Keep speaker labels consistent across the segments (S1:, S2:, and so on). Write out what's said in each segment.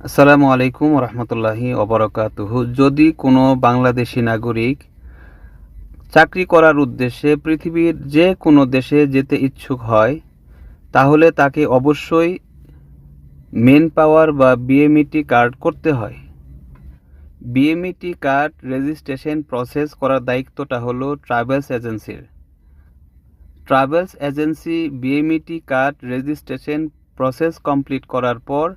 S1: আসসালামু আলাইকুম রহমতুল্লাহি অবরকাতুহু যদি কোনো বাংলাদেশি নাগরিক চাকরি করার উদ্দেশ্যে পৃথিবীর যে কোনো দেশে যেতে ইচ্ছুক হয়, তাহলে তাকে অবশ্যই মেন পাওয়ার বা বিএমইটি কার্ড করতে হয়। বিএমইটি কার্ড রেজিস্ট্রেশন প্রসেস করার দায়িত্বটা হলো ট্রাভেলস এজেন্সির travels agency BMET card registration process complete করার পর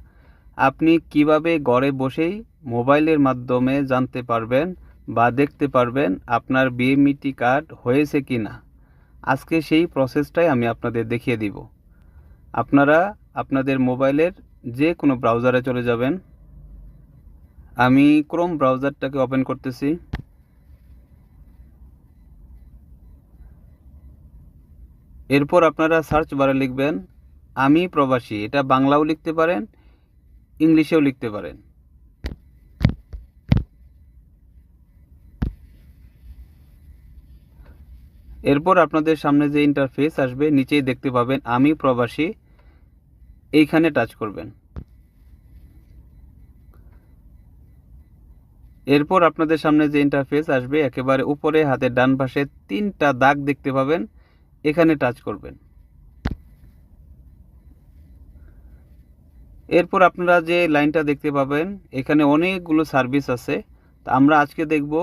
S1: আপনি কীভাবে ঘরে বসেই মোবাইলের মাধ্যমে জানতে পারবেন বা দেখতে পারবেন আপনার বিএমইটি কার্ড হয়েছে কি না আজকে সেই প্রসেসটাই আমি আপনাদের দেখিয়ে দিব। আপনারা আপনাদের মোবাইলের যে কোনো ব্রাউজারে চলে যাবেন। আমি ক্রোম ব্রাউজারটাকে ওপেন করতেছি। এরপর আপনারা সার্চ বারে লিখবেন, আমি প্রবাসী। এটা বাংলাও লিখতে পারেন ইংলিশেও লিখতে পারেন। এরপর আপনাদের সামনে যে ইন্টারফেস আসবে, নিচেই দেখতে পাবেন, আমি প্রবাসী, এইখানে টাচ করবেন। এরপর আপনাদের সামনে যে ইন্টারফেস আসবে, একেবারে উপরে, হাতের ডান পাশে তিনটা দাগ দেখতে পাবেন, এখানে টাচ করবেন। এরপর আপনারা যে লাইনটা দেখতে পাবেন, এখানে অনেকগুলো সার্ভিস আছে। তা আমরা আজকে দেখব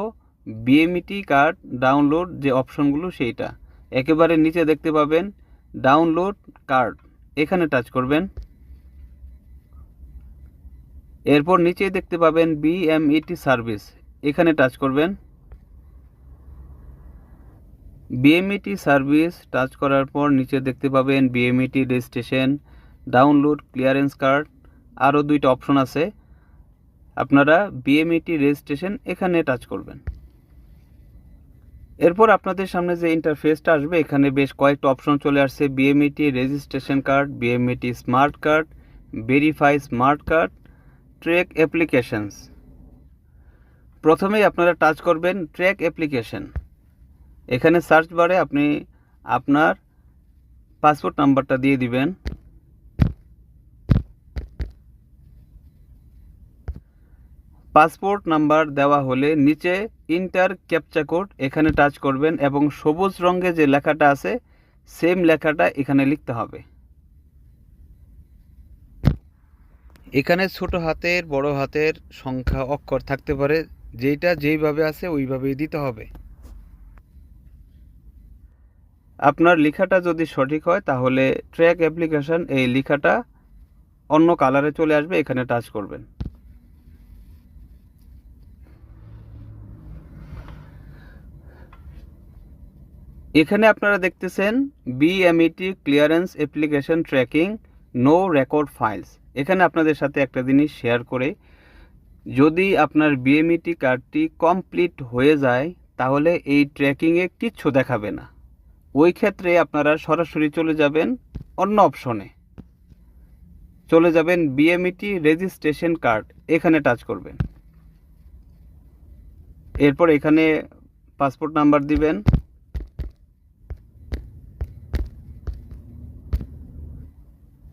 S1: বিএমইটি কার্ড ডাউনলোড যে অপশনগুলো সেইটা। একেবারে নিচে দেখতে পাবেন ডাউনলোড কার্ড এখানে টাচ করবেন। এরপর নিচে দেখতে পাবেন বিএমইটি সার্ভিস এখানে টাচ করবেন। বিএমইটি সার্ভিস টাচ করার পর নিচে দেখতে পাবেন BMET registration download clearance card, আরও দুইটা অপশন আছে। আপনারা বিএমইটি রেজিস্ট্রেশন এখানে টাচ করবেন। এরপর আপনাদের সামনে যে ইন্টারফেসটা আসবে, এখানে বেশ কয়েকটা অপশন চলে আসছে। BMET registration card BMET smart card verify smart card track applications. প্রথমেই আপনারা টাচ করবেন ট্র্যাক অ্যাপ্লিকেশন। এখানে সার্চ বারে আপনি আপনার পাসপোর্ট নাম্বারটা দিয়ে দিবেন। পাসপোর্ট নাম্বার দেওয়া হলে নিচে ইন্টার ক্যাপচা কোড এখানে টাচ করবেন এবং সবুজ রঙে যে লেখাটা আছে, সেম লেখাটা এখানে লিখতে হবে। এখানে ছোট হাতের, বড় হাতের সংখ্যা অক্ষর থাকতে পারে, যেইটা যেইভাবে আছে ওইভাবেই দিতে হবে। আপনার লেখাটা যদি সঠিক হয়, তাহলে ট্র্যাক অ্যাপ্লিকেশন এই লেখাটা অন্য কালারে চলে আসবে, এখানে টাচ করবেন। এখানে আপনারা দেখতেছেন BMET clearance application tracking no record files এখানে আপনাদের সাথে একটা জিনিস শেয়ার করে। যদি আপনার বিএমইটি কার্ডটি কমপ্লিট হয়ে যায়, তাহলে এই ট্র্যাকিংয়ে কিচ্ছু দেখাবে না। ওই ক্ষেত্রে আপনারা সরাসরি চলে যাবেন অন্য অপশনে চলে যাবেন বিএমইটি রেজিস্ট্রেশন কার্ড এখানে টাচ করবেন। এরপর এখানে পাসপোর্ট নাম্বার দিবেন।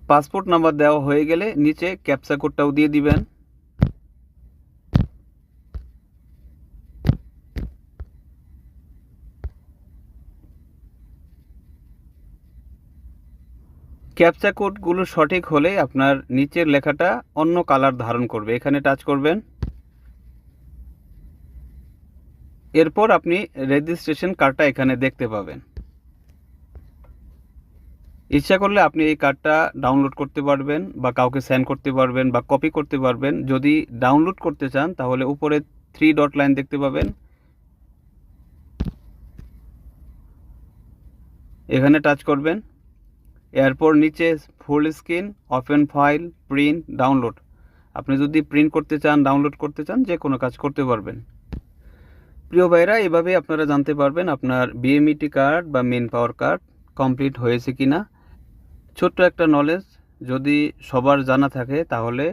S1: পাসপোর্ট নাম্বার দেওয়া হয়ে গেলে নিচে ক্যাপচা কোডটাও দিয়ে দিবেন। ক্যাপচা কোডগুলো সঠিক হলে আপনার নিচের লেখাটা অন্য কালার ধারণ করবে। এখানে টাচ করবেন। এরপর আপনি রেজিস্ট্রেশন কার্ডটা এখানে দেখতে পাবেন। ইচ্ছা করলে আপনি এই কার্ডটা ডাউনলোড করতে পারবেন বা কাউকে সেন্ড করতে পারবেন বা কপি করতে পারবেন। যদি ডাউনলোড করতে চান, তাহলে উপরে থ্রি ডট লাইন দেখতে পাবেন। এখানে টাচ করবেন। এরপর নিচে full screen open file print download আপনি যদি প্রিন্ট করতে চান ডাউনলোড করতে চান, যে কোনো কাজ করতে পারবেন। প্রিয় ভাইরা এভাবে আপনারা জানতে পারবেন আপনার বিএমইটি কার্ড বা মেন পাওয়ার কার্ড কমপ্লিট হয়েছে কি না ছোট্ট একটা নলেজ যদি সবার জানা থাকে, তাহলে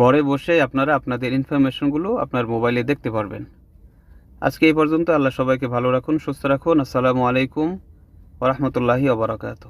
S1: ঘরে বসে আপনারা আপনাদের ইনফরমেশনগুলো আপনার মোবাইলে দেখতে পারবেন। আজকে এই পর্যন্ত আল্লাহ সবাইকে ভালো রাখুন, সুস্থ রাখুন। আসসালামু আলাইকুম ওরহমতুল্লাহি ওবরাকাতু